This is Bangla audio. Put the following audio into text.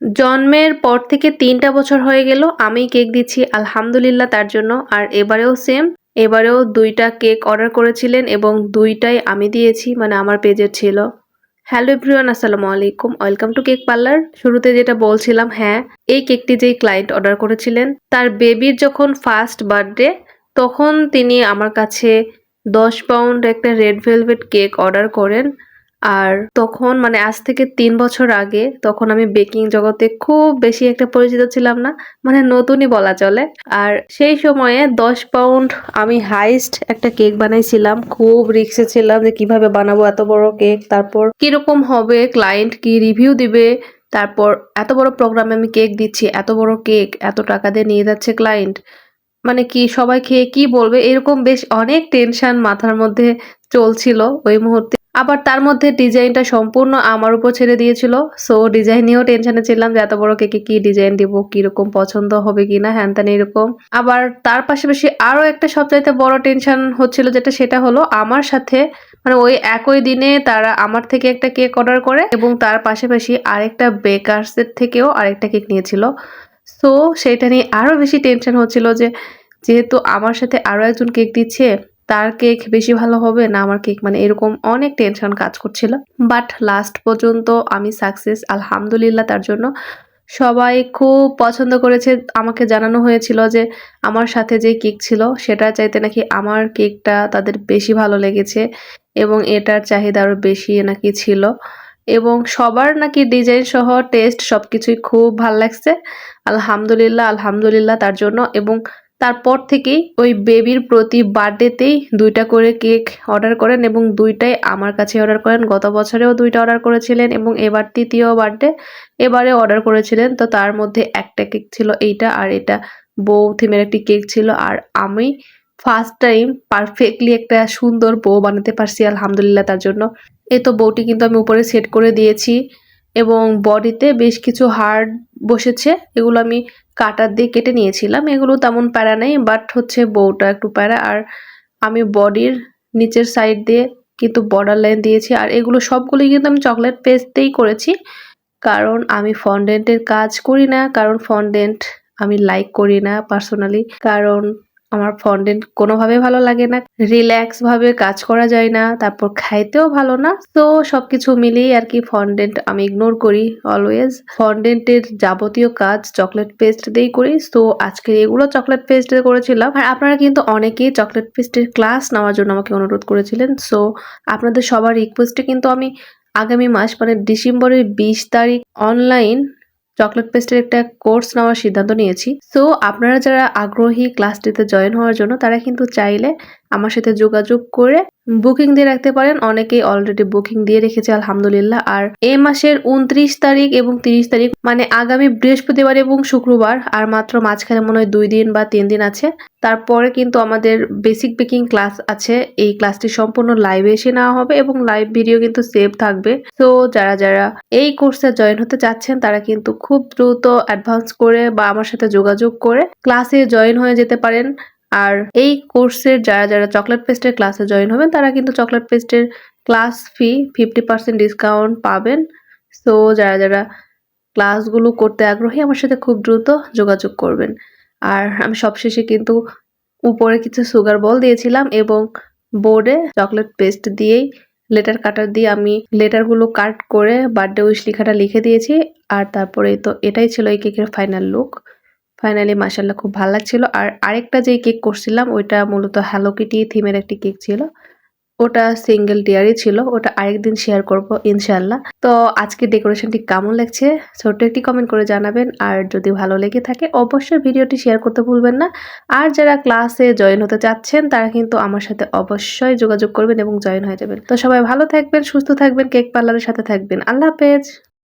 জন্মের পর থেকে তিনটা বছর হয়ে গেল আমি কেক দিচ্ছি, আলহামদুলিল্লাহ তার জন্য। আর এবারেও সেম এবারেও দুইটা কেক অর্ডার করেছিলেন এবং দুইটাই আমি দিয়েছি মানে আমার পেজের ছিল। হ্যালো এভরিওয়ান আসসালামু আলাইকুম। ওয়েলকাম টু কেক পার্লার শুরুতে যেটা বলছিলাম হ্যাঁ এই কেকটি যেই ক্লায়েন্ট অর্ডার করেছিলেন, তার বেবির যখন ফার্স্ট বার্থডে তখন তিনি আমার কাছে দশ পাউন্ড একটা রেড ভেলভেট কেক অর্ডার করেন। আর তখন মানে আজ থেকে তিন বছর আগে, তখন আমি বেকিং জগতে খুব বেশি একটা পরিচিত ছিলাম না মানে নতুনই বলা চলে। আর সেই সময়ে দশ পাউন্ড আমি হাইস্ট একটা কেক বানাইছিলাম, খুব রিক্সে ছিলাম যে কীভাবে বানাবো এত বড় কেক তারপর কীরকম হবে ক্লায়েন্ট কি রিভিউ দিবে, তারপর এত বড় প্রোগ্রামে আমি কেক দিচ্ছি, এত বড় কেক এত টাকা দিয়ে নিয়ে যাচ্ছে ক্লায়েন্ট মানে কি সবাই খেয়ে কি বলবে, এরকম বেশ অনেক টেনশন মাথার মধ্যে চলছিল ওই মুহূর্তে। আবার তার মধ্যে ডিজাইনটা সম্পূর্ণ আমার উপর ছেড়ে দিয়েছিল। সো ডিজাইন নিয়েও টেনশনে ছিলাম যে এত বড় কেকে কি ডিজাইন দিব, কীরকম পছন্দ হবে কিনা, হ্যান ত্যান এরকম। আবার তার পাশাপাশি আরও একটা সবচাইতে বড় টেনশন হচ্ছিল যেটা, সেটা হলো আমার সাথে মানে ওই একই দিনে তারা আমার থেকে একটা কেক অর্ডার করে এবং তার পাশাপাশি আরেকটা বেকার্সের থেকেও আরেকটা কেক নিয়েছিল। সো সেটা নিয়ে আরও বেশি টেনশন হচ্ছিল যে, যেহেতু আমার সাথে আরও একজন কেক দিচ্ছে তার কেক বেশি ভালো হবে না আমার কেক? মানে এরকম অনেক টেনশন কাজ করছিল। বাট লাস্ট পর্যন্ত আমি সাকসেস আলহামদুলিল্লাহ তার জন্য। সবাই খুব পছন্দ করেছে। আমাকে জানানো হয়েছিল যে আমার সাথে যে কেক ছিল সেটা চাইতে নাকি আমার কেকটা তাদের বেশি ভালো লেগেছে এবং এটার চাহিদা আরও বেশি নাকি ছিল। এবং সবার নাকি ডিজাইন সহ টেস্ট সব কিছুই খুব ভালো লাগছে। আলহামদুলিল্লাহ আলহামদুলিল্লাহ তার জন্য। এবং তারপর থেকেই ওই বেবির প্রতি বার্থডেতেই দুইটা করে কেক অর্ডার করেন এবং দুইটাই আমার কাছে অর্ডার করেন। গত বছরেও দুইটা অর্ডার করেছিলেন এবং এবার তৃতীয় বার্থডে এবারে অর্ডার করেছিলেন। তো তার মধ্যে একটা কেক ছিল এইটা আর এটা বউ থিমের একটি কেক ছিল। আর আমি ফার্স্ট টাইম পারফেক্টলি একটা সুন্দর বউ বানাতে পারছি, আলহামদুলিল্লাহ তার জন্য। এই তো বউটি কিন্তু আমি উপরে সেট করে দিয়েছি এবং বডিতে বেশ কিছু হার্ড বসেছে। এগুলো আমি কাটার দিয়ে কেটে নিয়েছিলাম। এগুলো তেমন প্যারা নেই বাট হচ্ছে বউটা একটু প্যারা। আর আমি বডির নিচের সাইড দিয়ে কিন্তু বর্ডার লাইন দিয়েছি। আর এগুলো সবগুলোই কিন্তু আমি চকলেট পেস্ট করেছি। কারণ আমি ফন্ডেন্টের কাজ করি না, কারণ ফন্ডেন্ট আমি লাইক করি না পার্সোনালি কারণ আমার ফন্ডেন্ট কোনোভাবে ভালো লাগে না। রিল্যাক্স ভাবে কাজ করা যায় না, তারপর খাইতেও ভালো না। তো সবকিছু মিলিয়ে আর কি ফন্ডেন্ট আমি ইগনোর করি অলওয়েজ ফন্ডেন্টের যাবতীয় কাজ চকলেট পেস্ট দিয়েই করি। তো আজকে এগুলো চকলেট পেস্ট করেছিলাম। আর আপনারা কিন্তু অনেকেই চকলেট পেস্টের ক্লাস নেওয়ার জন্য আমাকে অনুরোধ করেছিলেন। সো আপনাদের সবার রিকোয়েস্টে কিন্তু আমি আগামী মাস মানে ডিসেম্বরের বিশ তারিখ অনলাইন চকলেট পেস্টের একটা কোর্স নেওয়ার সিদ্ধান্ত নিয়েছি। সো আপনারা যারা আগ্রহী ক্লাসটিতে জয়েন হওয়ার জন্য, তারা কিন্তু চাইলে আমার সাথে যোগাযোগ করে বুকিং দিয়ে রাখতে পারেন। অনেকেই অলরেডি বুকিং দিয়ে রেখেছে, আলহামদুলিল্লাহ। আর এই মাসের উনত্রিশ তারিখ এবং তিরিশ তারিখ মানে আগামী বৃহস্পতিবার এবং শুক্রবার, আর মাত্র মাঝখানে মনে হয় দুই দিন বা তিন দিন আছে। তারপরে কিন্তু আমাদের বেসিক বেকিং ক্লাস আছে। এই ক্লাসটি সম্পূর্ণ লাইভে এসে নেওয়া হবে এবং লাইভ ভিডিও কিন্তু সেভ থাকবে। তো যারা যারা এই কোর্সে জয়েন হতে চাচ্ছেন, তারা কিন্তু খুব দ্রুত অ্যাডভান্স করে বা আমার সাথে যোগাযোগ করে ক্লাসে জয়েন হয়ে যেতে পারেন। আর এই কোর্সের যারা যারা চকলেট পেস্টের ক্লাসে জয়েন হবেন, তারা কিন্তু চকলেট পেস্টের class fee fifty percent discount পাবেন। সো যারা যারা ক্লাসগুলো করতে আগ্রহী, আমার সাথে খুব দ্রুত যোগাযোগ করবেন। আর আমি সবশেষে কিন্তু উপরে কিছু সুগার বল দিয়েছিলাম এবং বোর্ডে চকলেট পেস্ট দিয়েই লেটার কাটার দিয়ে আমি লেটারগুলো কাট করে বার্থডে উইশ লেখাটা লিখে দিয়েছি। আর তারপরে তো এটাই ছিল এই কেকের ফাইনাল লুক ফাইনালি মাসাল্লাহ খুব ভালো লাগছিল। আর আরেকটা যে কেক করছিলাম, ওইটা মূলত হ্যালো কিটি থিমের একটি কেক ছিল। ওটা সিঙ্গেল টিয়ারই ছিল, ওটা আরেকদিন শেয়ার করব ইনশাল্লাহ তো আজকে ডেকোরেশনটি কেমন লাগছে, ছোট্ট একটি কমেন্ট করে জানাবেন। আর যদি ভালো লেগে থাকে, অবশ্যই ভিডিওটি শেয়ার করতে ভুলবেন না। আর যারা ক্লাসে জয়েন হতে চাচ্ছেন, তারা কিন্তু আমার সাথে অবশ্যই যোগাযোগ করবেন এবং জয়েন হয়ে যাবেন। তো সবাই ভালো থাকবেন, সুস্থ থাকবেন কেক পার্লারের সাথে থাকবেন। আল্লাহ হাফেজ!